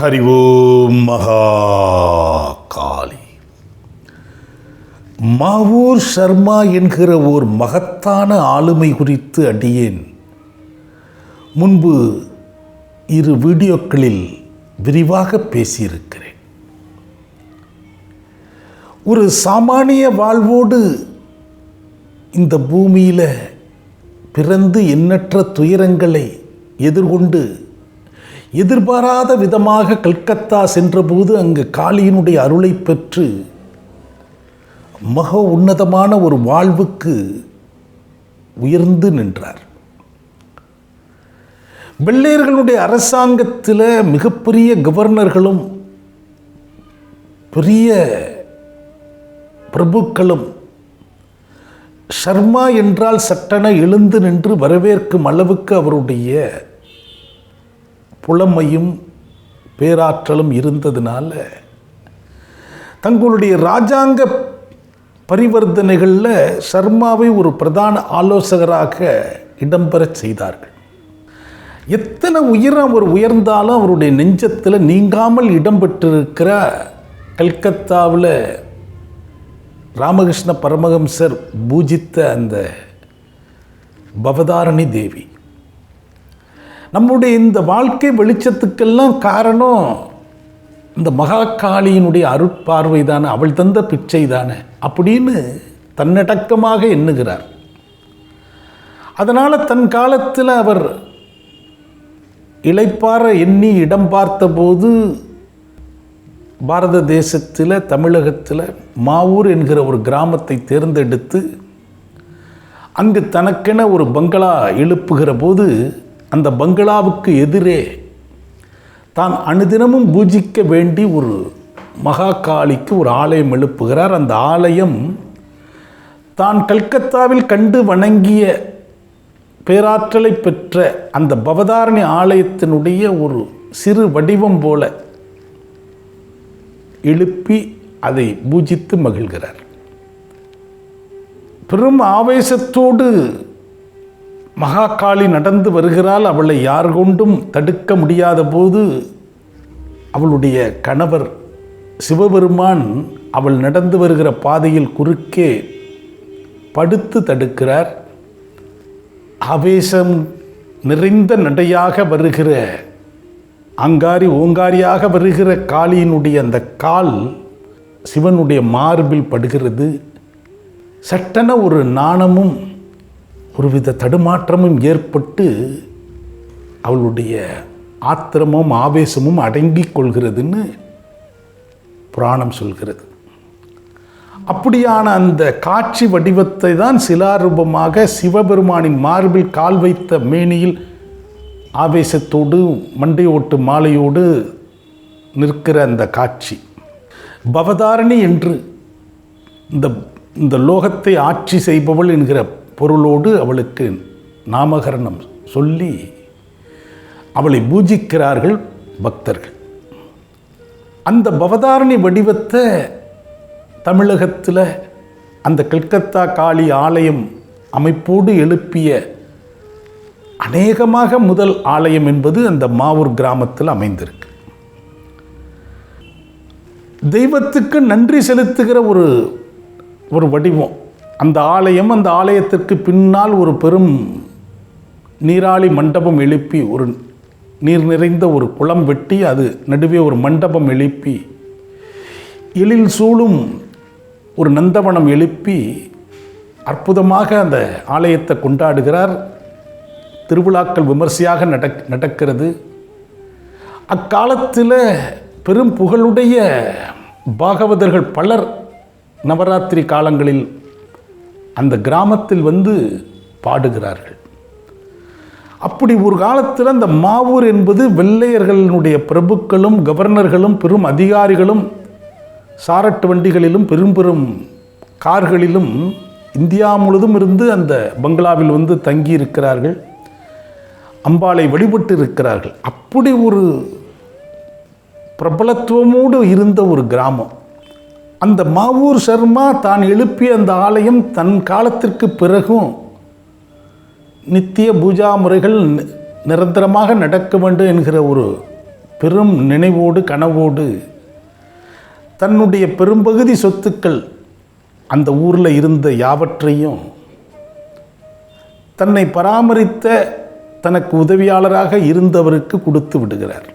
ஹரி ஓம் மகா காளி மாவூர் சர்மா என்கிற ஓர் மகத்தான ஆளுமை குறித்து அடியேன். முன்பு இரு வீடியோக்களில் விரிவாக பேசியிருக்கிறேன். ஒரு சாமானிய வாழ்வோடு இந்த பூமியில் பிறந்து எண்ணற்ற துயரங்களை எதிர்கொண்டு எதிர்பாராத விதமாக கல்கத்தா சென்றபோது அங்கு காளியினுடைய அருளை பெற்று மக உன்னதமான ஒரு வாழ்வுக்கு உயர்ந்து நின்றார். வெள்ளையர்களுடைய அரசாங்கத்தில் மிகப்பெரிய கவர்னர்களும் பெரிய பிரபுக்களும் ஷர்மா என்றால் சட்டென எழுந்து நின்று வரவேற்கும் அளவுக்கு அவருடைய புலமையும் பேராற்றலும் இருந்ததுனால தங்களுடைய இராஜாங்க பரிவர்த்தனைகளில் சர்மாவை ஒரு பிரதான ஆலோசகராக இடம்பெறச் செய்தார்கள். எத்தனை உயரம் அவர் உயர்ந்தாலும் அவருடைய நெஞ்சத்தில் நீங்காமல் இடம்பெற்றிருக்கிற கல்கத்தாவில் ராமகிருஷ்ண பரமஹம்சர் பூஜித்த அந்த பவதாரணி தேவி. நம்முடைய இந்த வாழ்க்கை வெளிச்சத்துக்கெல்லாம் காரணம் இந்த மகாகாளியினுடைய அருட்பார்வை தானே அவள் தந்த பிச்சை தானே அப்படின்னு தன்னடக்கமாக எண்ணுகிறார். அதனால் தன் காலத்தில் அவர் இழைப்பார எண்ணி இடம் பார்த்தபோது பாரத தேசத்தில் தமிழகத்தில் மாவூர் என்கிற ஒரு கிராமத்தை தேர்ந்தெடுத்து அங்கு தனக்கென ஒரு பங்களா எழுப்புகிற போது அந்த பங்களாவுக்கு எதிரே தான் அனுதினமும் பூஜிக்க வேண்டி ஒரு மகாகாளிக்கு ஒரு ஆலயம் எழுப்புகிறார். அந்த ஆலயம் தான் கல்கத்தாவில் கண்டு வணங்கிய பேராற்றலை பெற்ற அந்த பவதாரணி ஆலயத்தினுடைய ஒரு சிறு வடிவம் போல எழுப்பி அதை பூஜித்து மகிழ்கிறார். பெரும் ஆவேசத்தோடு மகாகாளி நடந்து வருகிறாள். அவளை யார் கொண்டும் தடுக்க முடியாத போது அவளுடைய கணவர் சிவபெருமான் அவள் நடந்து வருகிற பாதையில் குறுக்கே படுத்து தடுக்கிறார். ஆவேசம் நிறைந்த நடையாக வருகிற அங்காரி ஓங்காரியாக வருகிற காளியினுடைய அந்த கால் சிவனுடைய மார்பில் படுகிறது. சட்டென ஒரு நாணமும் ஒருவித தடுமாற்றமும் ஏற்பட்டு அவளுடைய ஆத்திரமும் ஆவேசமும் அடங்கிக் கொள்கிறதுன்னு புராணம் சொல்கிறது. அப்படியான அந்த காட்சி வடிவத்தை தான் சிலாரூபமாக சிவபெருமானின் மார்பில் கால் வைத்த மேனியில் ஆவேசத்தோடு மண்டையோட்டு மாலையோடு நிற்கிற அந்த காட்சி. பவதாரணி என்று இந்த இந்த லோகத்தை ஆட்சி செய்பவள் என்கிற பொருளோடு அவளுக்கு நாமகரணம் சொல்லி அவளை பூஜிக்கிறார்கள் பக்தர்கள். அந்த பவதாரணி வடிவத்தை தமிழகத்தில் அந்த கல்கத்தா காளி ஆலயம் அமைப்போடு எழுப்பிய அநேகமாக முதல் ஆலயம் என்பது அந்த மாவூர் கிராமத்தில் அமைந்திருக்கு. தெய்வத்துக்கு நன்றி செலுத்துகிற ஒரு ஒரு வடிவம். அந்த ஆலயம் அந்த ஆலயத்திற்கு பின்னால் ஒரு பெரும் நீராளி மண்டபம் எழுப்பி ஒரு நீர் நிறைந்த ஒரு குளம் வெட்டி அது நடுவே ஒரு மண்டபம் எழுப்பி எழில் சூழும் ஒரு நந்தவனம் எழுப்பி அற்புதமாக அந்த ஆலயத்தை கொண்டாடுகிறார். திருவிழாக்கள் விமர்சையாக நடக் நடக்கிறது. அக்காலத்தில் பெரும் புகழுடைய பாகவதர்கள் பலர் நவராத்திரி காலங்களில் அந்த கிராமத்தில் வந்து பாடுகிறார்கள். அப்படி ஒரு காலத்தில் அந்த மாவூர் என்பது வெள்ளையர்களினுடைய பிரபுக்களும் கவர்னர்களும் பெரும் அதிகாரிகளும் சாரட்டு வண்டிகளிலும் பெரும் பெரும் கார்களிலும் இந்தியா முழுதும் இருந்து அந்த பங்களாவில் வந்து தங்கி இருக்கிறார்கள் அம்பாளை வழிபட்டு இருக்கிறார்கள் அப்படி ஒரு பிரபலத்துவமோடு இருந்த ஒரு கிராமம். அந்த மாவூர் சர்மா தான் எழுப்பிய அந்த ஆலயம் தன் காலத்திற்கு பிறகும் நித்திய பூஜா முறைகள் நிரந்தரமாக நடக்க வேண்டும் என்கிற ஒரு பெரும் நினைவோடு கனவோடு தன்னுடைய பெரும்பகுதி சொத்துக்கள் அந்த ஊரில் இருந்த யாவற்றையும் தன்னை பராமரித்த தனக்கு உதவியாளராக இருந்தவருக்கு கொடுத்து விடுகிறார்.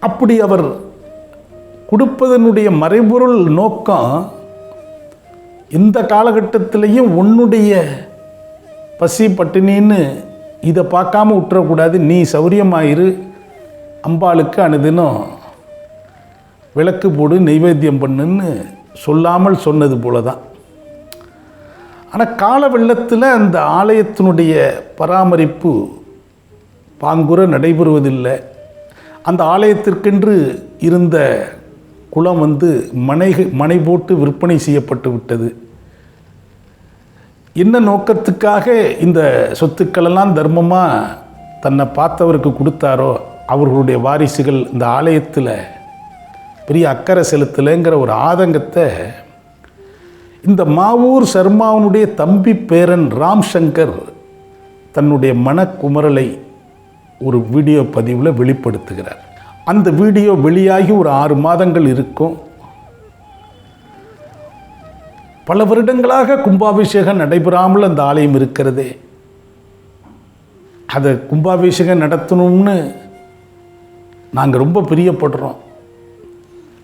அப்படி அவர் கொடுப்பதனுடைய மறைபொருள் நோக்கம் இந்த காலகட்டத்திலையும் உன்னுடைய பசி பட்டினின்னு இதை பார்க்காம விட்டுறக்கூடாது நீ சௌரியமாயிரு. அம்பாளுக்கு அனுதினம் விளக்கு போடு நைவேத்தியம் பண்ணுன்னு சொல்லாமல் சொன்னது போல தான் ஆனால் கால வெள்ளத்தில் அந்த ஆலயத்தினுடைய பராமரிப்பு பாங்குற நடைபெறுவதில்லை. அந்த ஆலயத்திற்கென்று இருந்த குளம் வந்து மனை மனை போட்டு விற்பனை செய்யப்பட்டு விட்டது. என்ன நோக்கத்துக்காக இந்த சொத்துக்களெல்லாம் தர்மமாக தன்னை பார்த்தவருக்கு கொடுத்தாரோ அவர்களுடைய வாரிசுகள் இந்த ஆலயத்தில் பெரிய அக்கறை செலுத்தலைங்கிற ஒரு ஆதங்கத்தை இந்த மாவூர் சர்மாவனுடைய தம்பி பேரன் ராம் சங்கர் தன்னுடைய மனக்குமரலை ஒரு வீடியோ பதிவில் வெளிப்படுத்துகிறார். அந்த வீடியோ வெளியாகி ஒரு ஆறு மாதங்கள் இருக்கும். பல வருடங்களாக கும்பாபிஷேகம் நடைபெறாமல் அந்த ஆலயம் இருக்கிறதே. அதை கும்பாபிஷேகம் நடத்தணும்னு நாங்கள் ரொம்ப பிரியப்படுறோம்.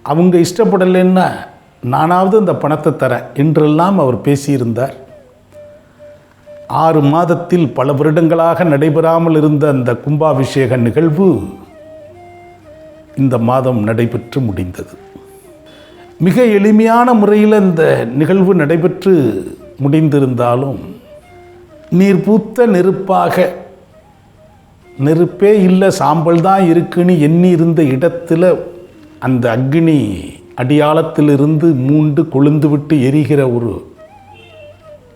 அவங்க இஷ்டப்படலைன்னா நானாவது அந்த பணத்தை தரேன் என்றெல்லாம் அவர் பேசியிருந்தார். ஆறு மாதத்தில் பல வருடங்களாக நடைபெறாமல் இருந்த அந்த கும்பாபிஷேக நிகழ்வு இந்த மாதம் நடைபெற்று முடிந்தது. மிக எளிமையான முறையில் இந்த நிகழ்வு நடைபெற்று முடிந்திருந்தாலும் நீர் பூத்த நெருப்பாக நெருப்பே இல்லை சாம்பல் தான் இருக்குன்னு எண்ணி இருந்த இடத்துல அந்த அக்னி அடியாளத்திலிருந்து மூண்டு கொழுந்துவிட்டு எரிகிற ஒரு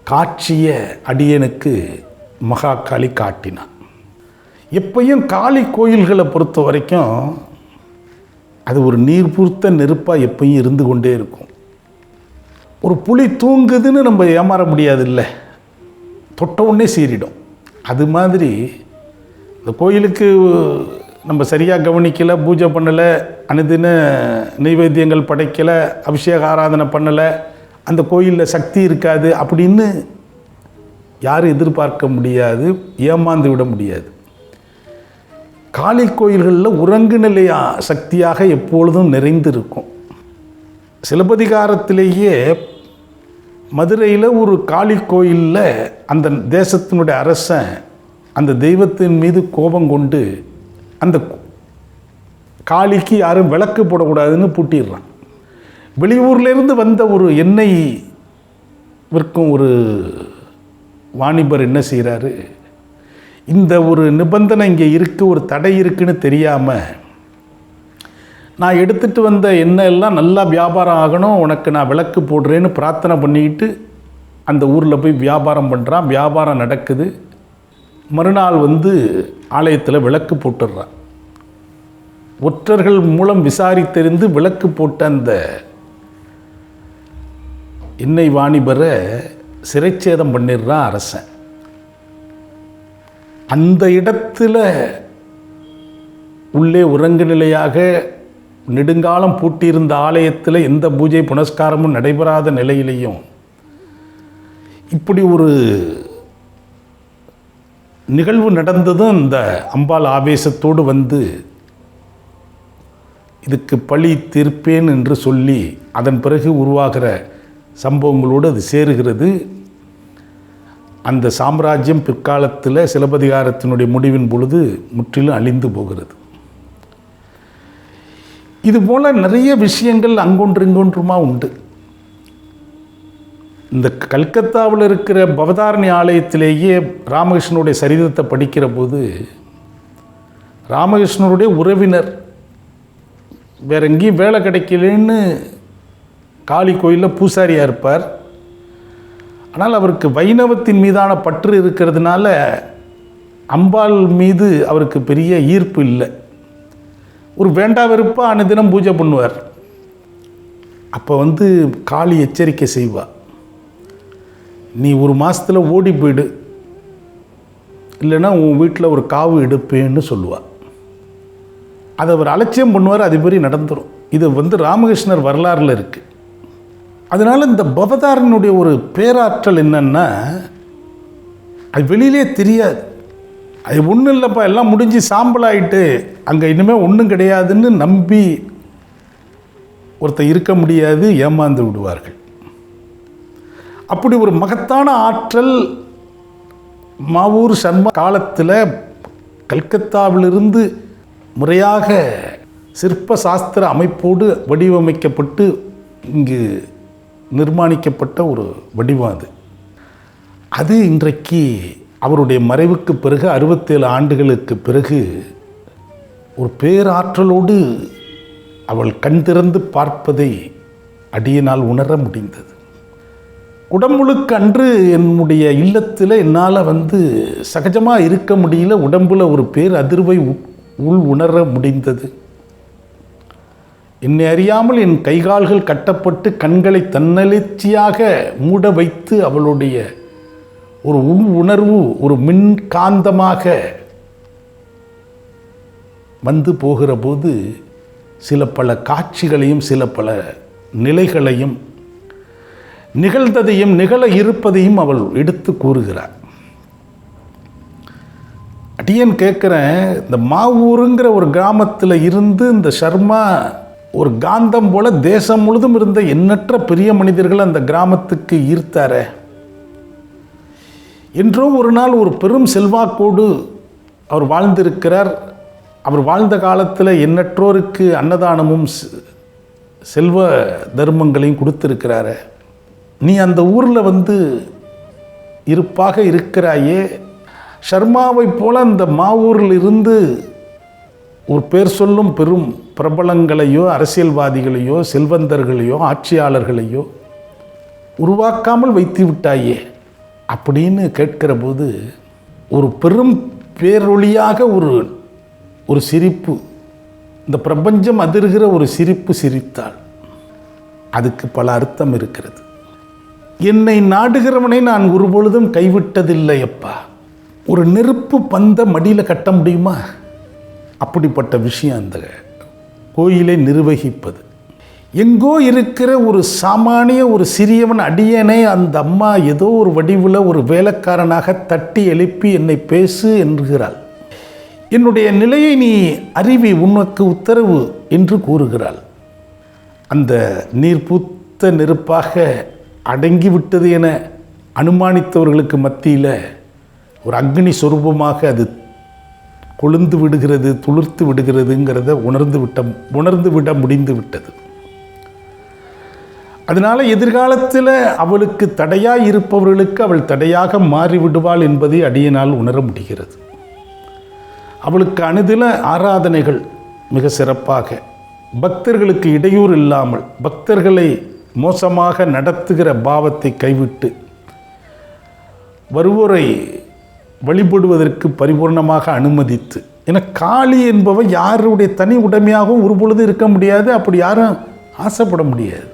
காட்சியை அடியனுக்கு மகாகாளி காட்டினான். எப்பையும் காளி கோயில்களை பொறுத்த வரைக்கும் அது ஒரு நீர் பூர்த்த நெருப்பாக எப்பயும் இருந்து கொண்டே இருக்கும். ஒரு புலி தூங்குதுன்னு நம்ம ஏமாற முடியாது இல்லை தொட்ட உடனே சீறிடும். அது மாதிரி இந்த கோயிலுக்கு நம்ம சரியாக கவனிக்கலை பூஜை பண்ணலை அனுதின நைவேத்தியங்கள் படைக்கலை அபிஷேக ஆராதனை பண்ணலை அந்த கோயிலில் சக்தி இருக்காது அப்படின்னு யாரும் எதிர்பார்க்க முடியாது ஏமாந்து விட முடியாது. காளி கோயில்களில் உறங்கு நிலையா சக்தியாக எப்பொழுதும் நிறைந்திருக்கும். சிலப்பதிகாரத்திலேயே மதுரையில் ஒரு காளி கோயிலில் அந்த தேசத்தினுடைய அரசன் அந்த தெய்வத்தின் மீது கோபம் கொண்டு அந்த காளிக்கு யாரும் விளக்கு போடக்கூடாதுன்னு பூட்டிடுறான். வெளியூர்லேருந்து வந்த ஒரு எண்ணெய் விற்கும் ஒரு வாணிபர் என்ன செய்கிறாரு? இந்த ஒரு நிபந்தனை இங்கே இருக்குது ஒரு தடை இருக்குன்னு தெரியாமல் நான் எடுத்துகிட்டு வந்த எண்ணெய் எல்லாம் நல்லா வியாபாரம் ஆகணும் உனக்கு நான் விளக்கு போடுறேன்னு பிரார்த்தனை பண்ணிக்கிட்டு அந்த ஊரில் போய் வியாபாரம் பண்ணுறான் வியாபாரம் நடக்குது. மறுநாள் வந்து ஆலயத்தில் விளக்கு போட்டுடுறான். ஒற்றர்கள் மூலம் விசாரித்தறிந்து விளக்கு போட்ட அந்த எண்ணெய் வாணிபரை சிறைச்சேதம் பண்ணிடுறான் அரசன். அந்த இடத்துல உள்ளே உறங்கு நிலையாக நெடுங்காலம் பூட்டியிருந்த ஆலயத்தில் எந்த பூஜை புனஸ்காரமும் நடைபெறாத நிலையிலையும் இப்படி ஒரு நிகழ்வு நடந்ததும் இந்த அம்பாள் ஆவேசத்தோடு வந்து இதுக்கு பழி தீர்ப்பேன் என்று சொல்லி அதன் பிறகு உருவாகிற சம்பவங்களோடு அது சேருகிறது. அந்த சாம்ராஜ்யம் பிற்காலத்தில் சிலப்பதிகாரத்தினுடைய முடிவின் பொழுது முற்றிலும் அழிந்து போகிறது. இதுபோல் நிறைய விஷயங்கள் அங்கொன்று இங்கொன்றுமா உண்டு. இந்த கல்கத்தாவில் இருக்கிற பவதாரணி ஆலயத்திலேயே ராமகிருஷ்ணனுடைய சரிதத்தை படிக்கிற போது ராமகிருஷ்ணனுடைய உறவினர் வேற எங்கேயும் வேலை கிடைக்கலன்னு காளி கோயிலில் பூசாரியாக இருப்பார். ஆனால் அவருக்கு வைணவத்தின் மீதான பற்று இருக்கிறதுனால அம்பாள் மீது அவருக்கு பெரிய ஈர்ப்பு இல்லை. ஒரு வேண்டா வெறுப்பாக அனுதினம் பூஜை பண்ணுவார். அப்போ வந்து காளி எச்சரிக்கை செய்வாள் நீ ஒரு மாதத்தில் ஓடி போயிடு. இல்லைன்னா உன் வீட்டில் ஒரு காவு எடுப்பேன்னு சொல்லுவாள் அதை அவர் அலட்சியம் பண்ணுவார் அதுபடி நடந்துடும் இது வந்து ராமகிருஷ்ணர் வரலாறில் இருக்குது அதனால் இந்த பவதாரனுடைய ஒரு பேராற்றல் என்னென்னா அது வெளியிலே தெரியாது. அது ஒன்றும் இல்லைப்பா எல்லாம் முடிஞ்சு சாம்பலாயிட்டு அங்கே இனிமேல் ஒன்றும் கிடையாதுன்னு நம்பி ஒருத்தர் இருக்க முடியாது ஏமாந்து விடுவார்கள். அப்படி ஒரு மகத்தான ஆற்றல் மாவூர் சர்மா காலத்தில் கல்கத்தாவிலிருந்து முறையாக சிற்ப சாஸ்திர அமைப்போடு வடிவமைக்கப்பட்டு இங்கு நிர்மாணிக்கப்பட்ட ஒரு வடிவம் அது. அது இன்றைக்கு அவருடைய மறைவுக்கு பிறகு அறுபத்தேழு ஆண்டுகளுக்கு பிறகு ஒரு பேராற்றலோடு அவள் கண் திறந்து பார்ப்பதை அடியினால் உணர முடிந்தது. உடம்புழுக்கு அன்று என்னுடைய இல்லத்தில் என்னால் வந்து சகஜமாக இருக்க முடியல. உடம்புல ஒரு பேர் அதிர்வை உ- உள் உணர முடிந்தது. என்னை அறியாமல் என் கைகால்கள் கட்டப்பட்டு கண்களை தன்னெழுச்சியாக மூட வைத்து அவளுடைய ஒரு உள் உணர்வு ஒரு மின்காந்தமாக வந்து போகிற போது சில பல காட்சிகளையும் சில பல நிலைகளையும் நிகழ்ந்ததையும் நிகழ இருப்பதையும் அவள் எடுத்து கூறுகிறார் அடியன் கேட்குறேன் இந்த மாவூருங்கிற ஒரு கிராமத்தில் இருந்து இந்த சர்மா ஒரு காந்தம் போல தேசம் முழுதும் இருந்த எண்ணற்ற பெரிய மனிதர்கள் அந்த கிராமத்துக்கு ஈர்த்தாரே. என்றோ ஒரு நாள் ஒரு பெரும் செல்வாக்கோடு அவர் வாழ்ந்திருக்கிறார். அவர் வாழ்ந்த காலத்தில் எண்ணற்றோருக்கு அன்னதானமும் செ- செல்வ தர்மங்களையும் கொடுத்திருக்கிறாரு. நீ அந்த ஊரில் வந்து இருப்பாக இருக்கிறாயே. ஷர்மாவைப் போல அந்த மாவூரில் இருந்து ஒரு பேர் சொல்லும் பெரும் பிரபலங்களையோ அரசியல்வாதிகளையோ செல்வந்தர்களையோ ஆட்சியாளர்களையோ உருவாக்காமல் வைத்து விட்டாயே அப்படின்னு கேட்கிற போது ஒரு பெரும் பேரொழியாக ஒரு ஒரு சிரிப்பு இந்த பிரபஞ்சம் அதிர்கிற ஒரு சிரிப்பு சிரித்தாள். அதுக்கு பல அர்த்தம் இருக்கிறது. என்னை நாடுகிறவனை நான் ஒருபொழுதும் கைவிட்டதில்லை அப்பா ஒரு நெருப்பு பந்த மடியில் கட்ட முடியுமா? அப்படிப்பட்ட விஷயம் அந்த கோயிலை நிர்வகிப்பது. எங்கோ இருக்கிற ஒரு சாமானிய ஒரு சிறியவன் அடியனை அந்த அம்மா ஏதோ ஒரு வடிவில் ஒரு வேலைக்காரனாக தட்டி எழுப்பி என்னை பேசு என்கிறாள். என்னுடைய நிலையை நீ அறிவி உனக்கு உத்தரவு என்று கூறுகிறாள். அந்த நீர் பூத்த நெருப்பாக அடங்கிவிட்டது என அனுமானித்தவர்களுக்கு மத்தியில் ஒரு அக்னி சொரூபமாக அது கொழுந்து விடுகிறது துளிர்த்து விடுகிறதுங்கிறத உணர்ந்து விட்ட உணர்ந்து விட முடிந்து விட்டது. அதனால் எதிர்காலத்தில் அவளுக்கு தடையாக இருப்பவர்களுக்கு அவள் தடையாக மாறிவிடுவாள் என்பதை அடியினால் உணர முடிகிறது. அவளுக்கு அணுதில ஆராதனைகள் மிக சிறப்பாக பக்தர்களுக்கு இடையூறு இல்லாமல் பக்தர்களை மோசமாக நடத்துகிற பாவத்தை கைவிட்டு வருவோரை வழிபடுவதற்கு பரிபூர்ணமாக அனுமதித்து. ஏன்னா காளி என்பவ யாருடைய தனி உடைமையாகவும் ஒரு பொழுது இருக்க முடியாது அப்படி யாரும் ஆசைப்பட முடியாது.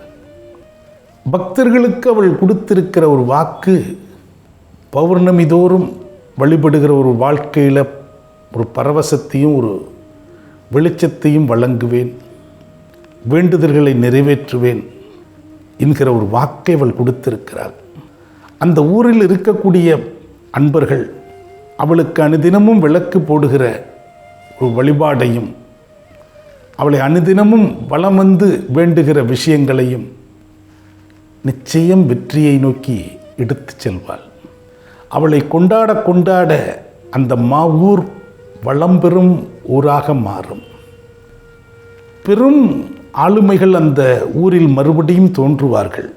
பக்தர்களுக்கு அவள் கொடுத்திருக்கிற ஒரு வாக்கு பௌர்ணமி தோறும் வழிபடுகிற ஒரு வாழ்க்கையில் ஒரு பரவசத்தையும் ஒரு வெளிச்சத்தையும் வழங்குவேன் வேண்டுதல்களை நிறைவேற்றுவேன் என்கிற ஒரு வாக்கை அவள் கொடுத்திருக்கிறாள். அந்த ஊரில் இருக்கக்கூடிய அன்பர்கள் அவளுக்கு அனுதினமும் விளக்கு போடுகிற ஒரு வழிபாடையும் அவளை அனுதினமும் வலம் வந்து வேண்டுகிற விஷயங்களையும் நிச்சயம் வெற்றியை நோக்கி எடுத்து செல்வாள். அவளை கொண்டாட கொண்டாட அந்த மாவூர் வளம்பெறும் ஊராக மாறும். பெரும் ஆளுமைகள் அந்த ஊரில் மறுபடியும் தோன்றுவார்கள்.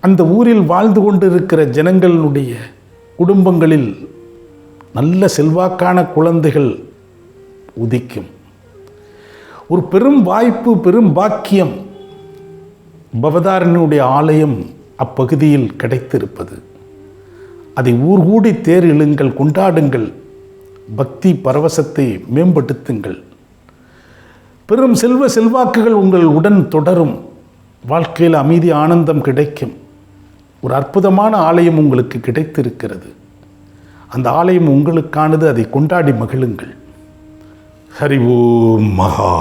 அந்த ஊரில் வாழ்ந்து கொண்டிருக்கிற ஜனங்களுடைய குடும்பங்களில் நல்ல செல்வாக்கான குழந்தைகள் உதிக்கும். ஒரு பெரும் வாய்ப்பு பெரும் பாக்கியம் பவதாரனுடைய ஆலயம் அப்பகுதியில் கிடைத்திருப்பது. அதை ஊர்கூடி தேர் இழுங்கள் கொண்டாடுங்கள். பக்தி பரவசத்தை மேம்படுத்துங்கள். பெரும் செல்வ செல்வாக்குகள் உங்கள் உடன் தொடரும். வாழ்க்கையில் அமைதி ஆனந்தம் கிடைக்கும். ஒரு அற்புதமான ஆலயம் உங்களுக்கு கிடைத்திருக்கிறது. அந்த ஆலயம் உங்களுக்கானது அதை கொண்டாடி மகிழுங்கள். ஹரி ஓம் மகா